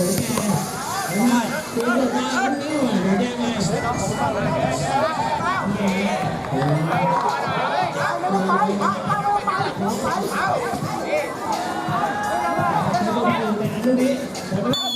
วยแดงมาสวยแดงมาสวยแดงมาสวยเอาอเอาอเอ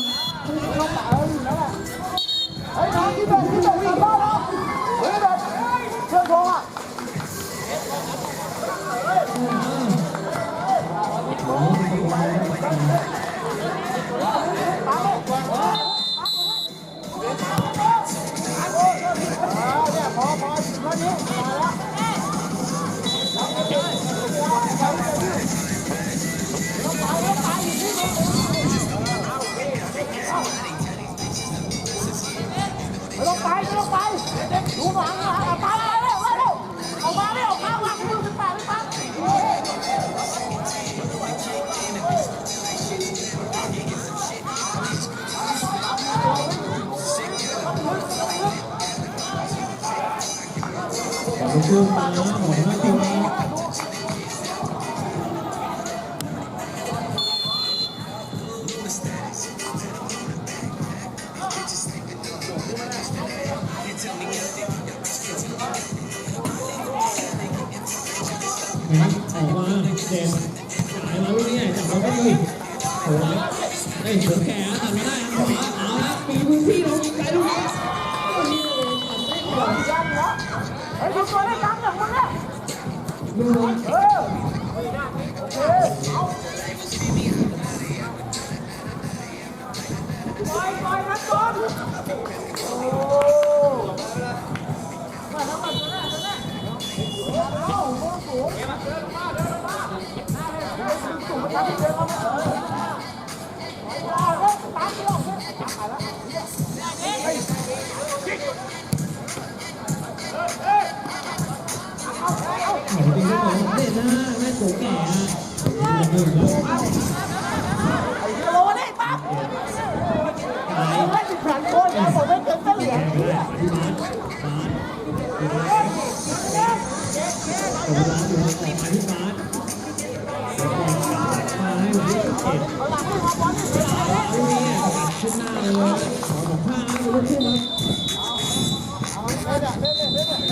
เจมส์ไหนมาลูกนี้ไหนจับเราไม่ลยโอ้ยได้เฉิ หน้าแม่โกแก่อะโลนี่ปั๊บไม่ถึงพันคนนะผมไม่เกินเส้นเหลืองชุดหน้าเลยขอของผ้าลูกเพื่อนครับ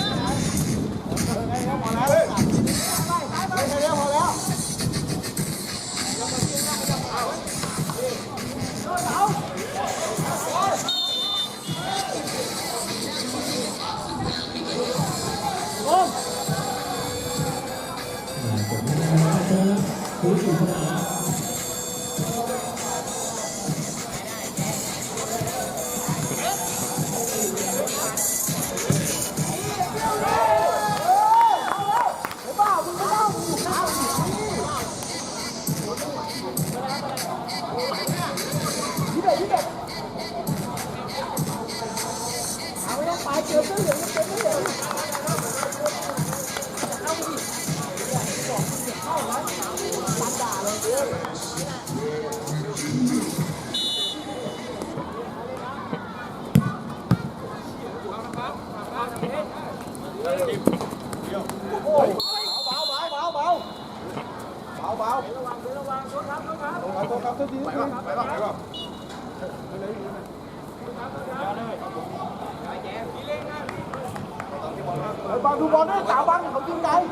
Bạn đu bóng đấy, tạo băng, không tin đây.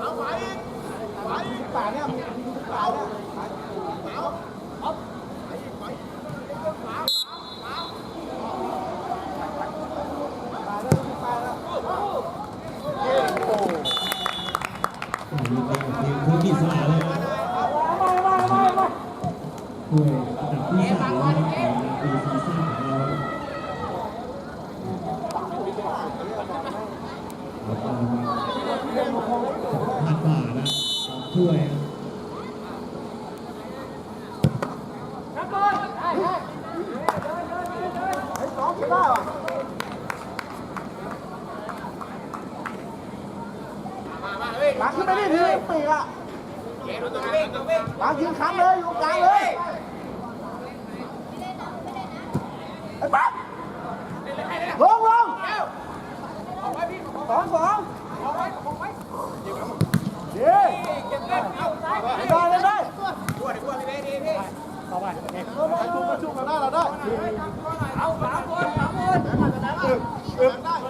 Bảo phải, phải, phải nè, bảo nè. พันบาทนะช่วยหลังขึ้นไปได้ทีปีกอะหลังยืนข้ำเลย เข้าไปชุบมาชุบมาได้เราได้เอาสามคนสามคนอึบอึบ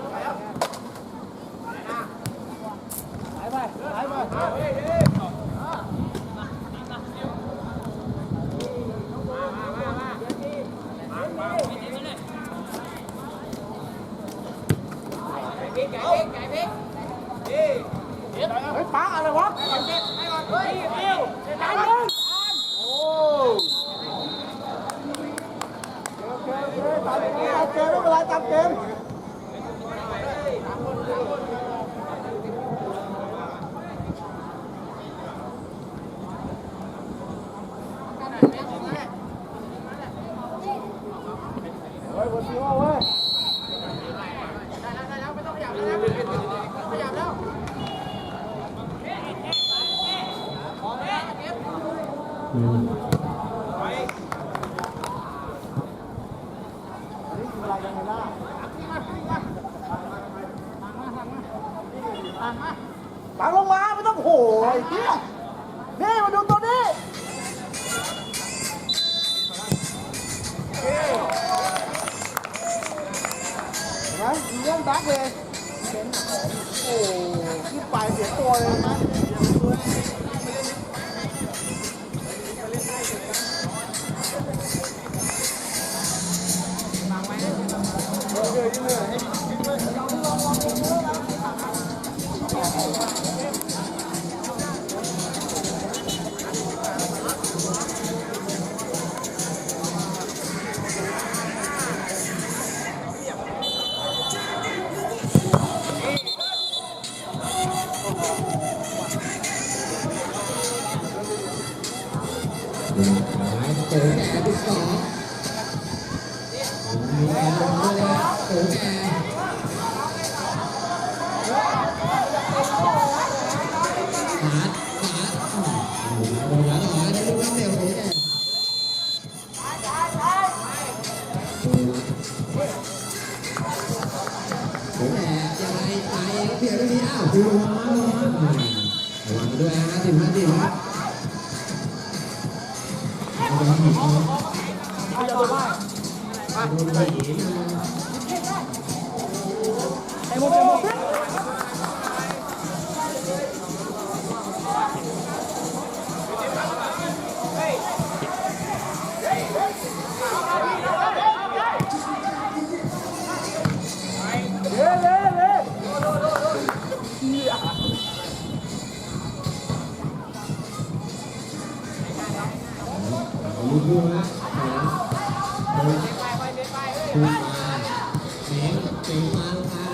เรื่องดักเลยโอ้ขึ้นไปเสียตัวเลยนะ โตแก่ที่สองมีแอนลงด้วยนะครับโตแก่หาดหาดโอ้โหโดนแล้วต่อได้ลูกน้ำเร็วโตแกแกยังไงตายเองเพียงเท่านี้อ้าวดูลงมาลงมาระวังด้วยนะสิบห้าสิบครับโดนหยิบมาโดน ไสียงเสียงมาลงมา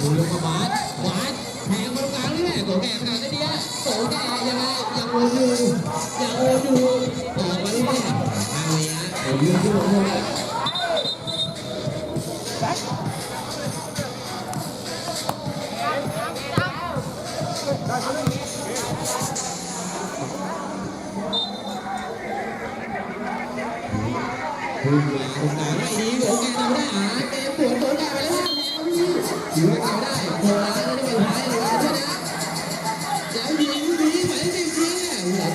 ดูลงมาบาสบาสแทงมาตรงกลางนี่แหละโกแก่ขนาดนี้โตแก่ยังไงยังวนอยู่ยังวนอยู่ออกมาเรื่อยๆทางนี้ฮะโอยยืนที่หัวเลย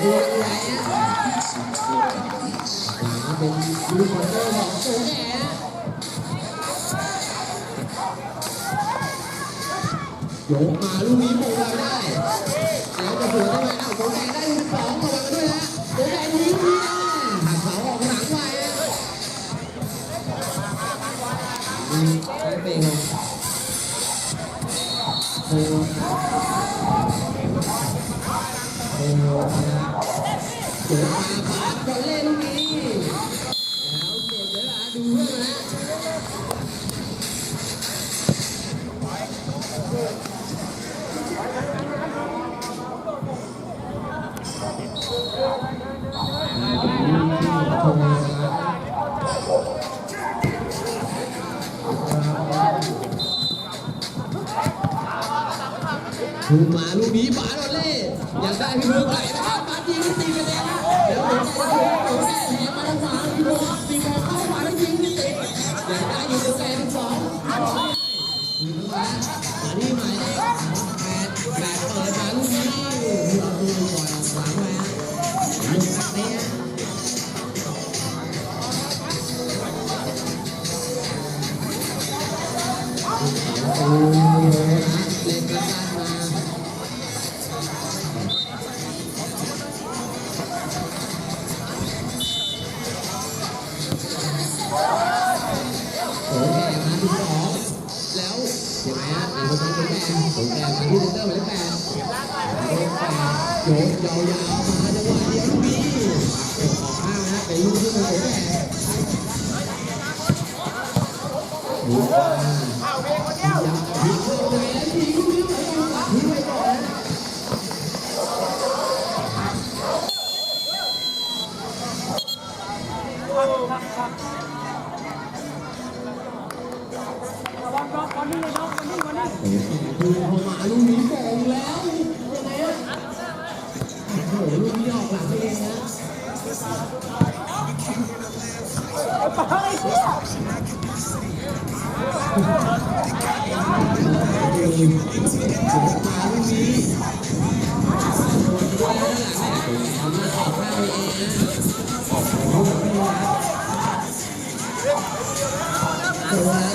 เป็นลูกบอลเตอร์ของโกแกโยกมาลูกนี้โมงเราได้ แล้วจะสวนได้ไหมอ้าวโกแกได้ลูกสองระวังด้วยนะโกแกยิงดีนะหักเสาออกหลังไปอะมีเป็น มาลูกนี้บาโดเล่อยากได้พี่เบิร์กไห ดู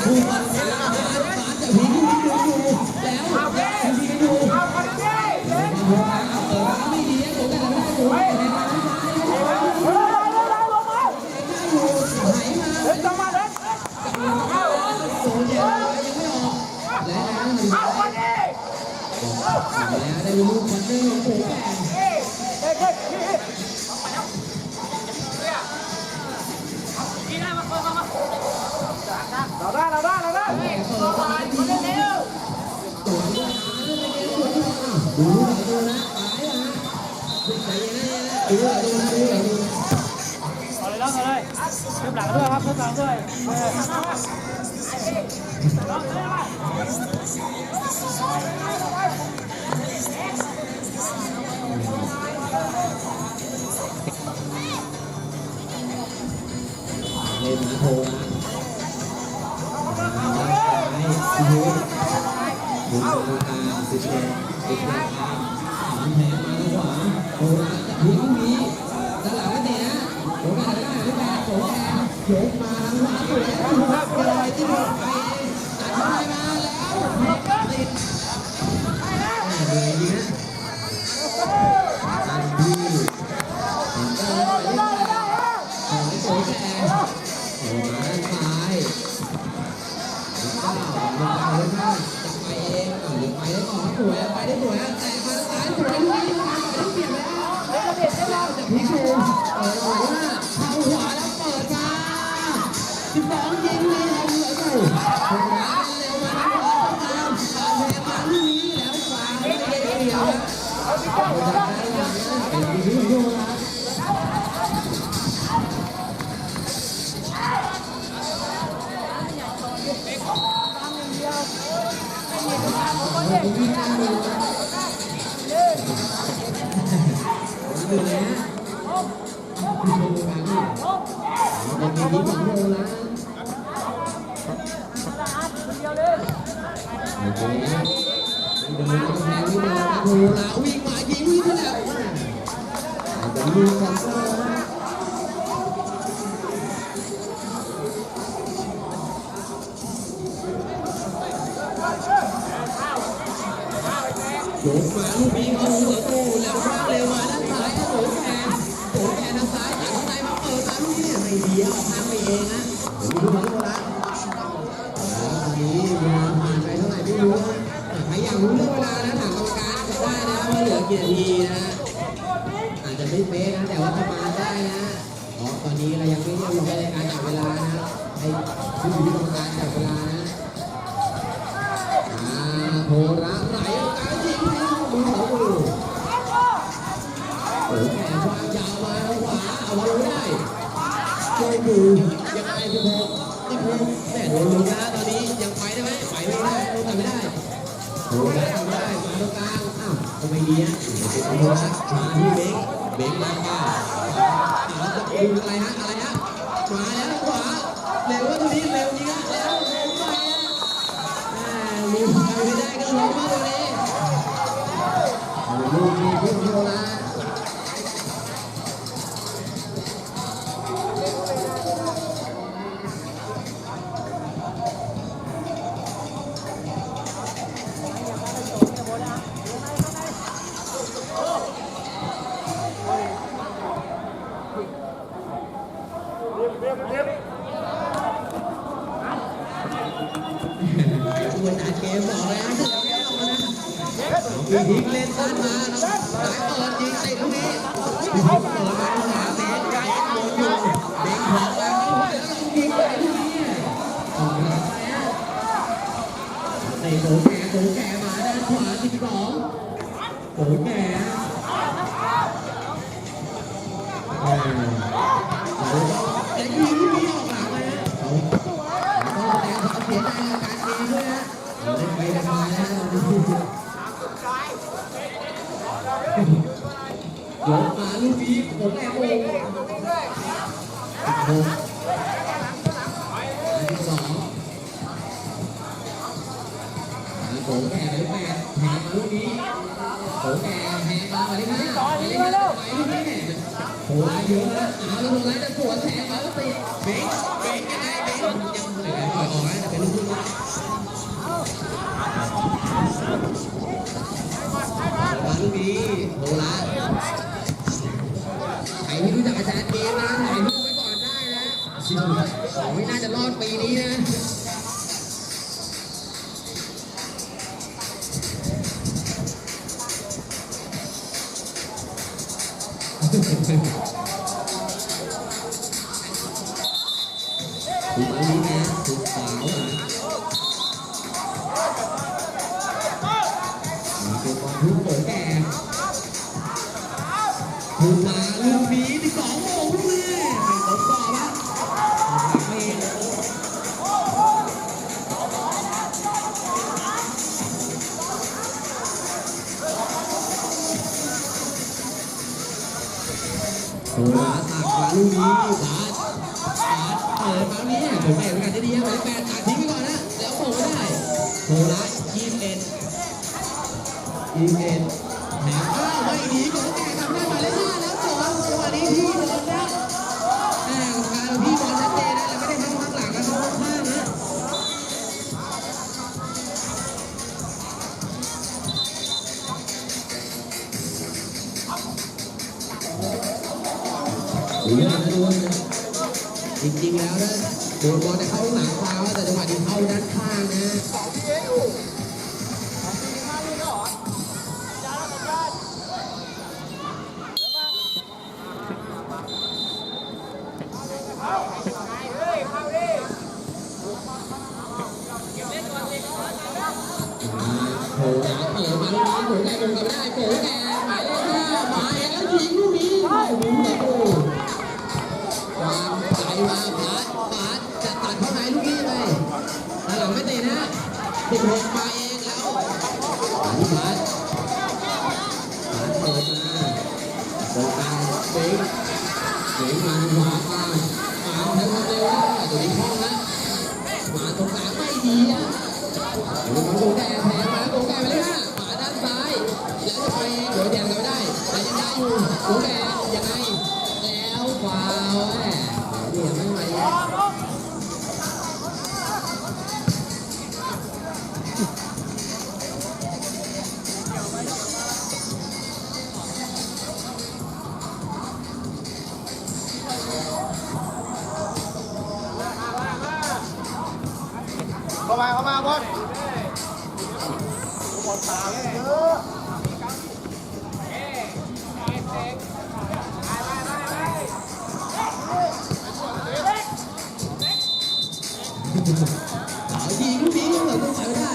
고 ทุบหลังด้วยครับทุบหลังด้วยเล่นโทงน้ำตาลให้ดูดูดูตาสิเชน 감사합니다. 嗯 โขแก่โขแก่มาด้านขวาสิบสองโขแก่แต่ยิงไม่ออกหลังเลยนะก็แต่ความเสียใจกการยิงด้วยนะเล่นไปเล่นมาแล้วยกมาลูกนี้ผมแอบโอ้ โหลายเยอะนะเอาแล้วโหลายจะสวนแทงมาแล้วติดเบงเบงยังไงเบงยังเหลืออยออกนะเป็นลูกทุ่นะมาลูกนี้โหลายใครที่รู้จักอาจารย์เกมนะถ่ายรูปไว้ก่อนได้นะขอไม่น่าจะรอดปีนี้นะ ดนบอลจะเข้าหลังฟาวล์แต่จังหวะนี้เข้าด้านข้างนะโผล่หาเปิดมาลูกนี้โผล่แกลงกับไม่ได้โผล่แกหมายเลขห้ามาเองแล้วยิงลูกนี้โอ้โห ติดหกมาเองแล้วอันนี้บาสบาเปิดมาตรงกลางเบงเบงมาขวามามาทางเร็วะตัวนี้คล่องนะมาตรงกลางไม่ดีอะดูมันโกแก่แทงมาโกแก่ไปเลยฮะขวาด้านซ้าย แล้วจะไปเดี๋ยวแดงกันไม่ได้แต่ยังได้อยู่โกแก่ยังแล้ว เอายิงลูกนี้เหมือนต้องใส่ไม่ได้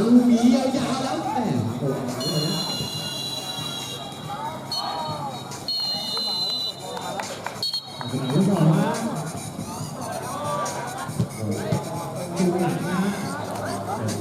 ดู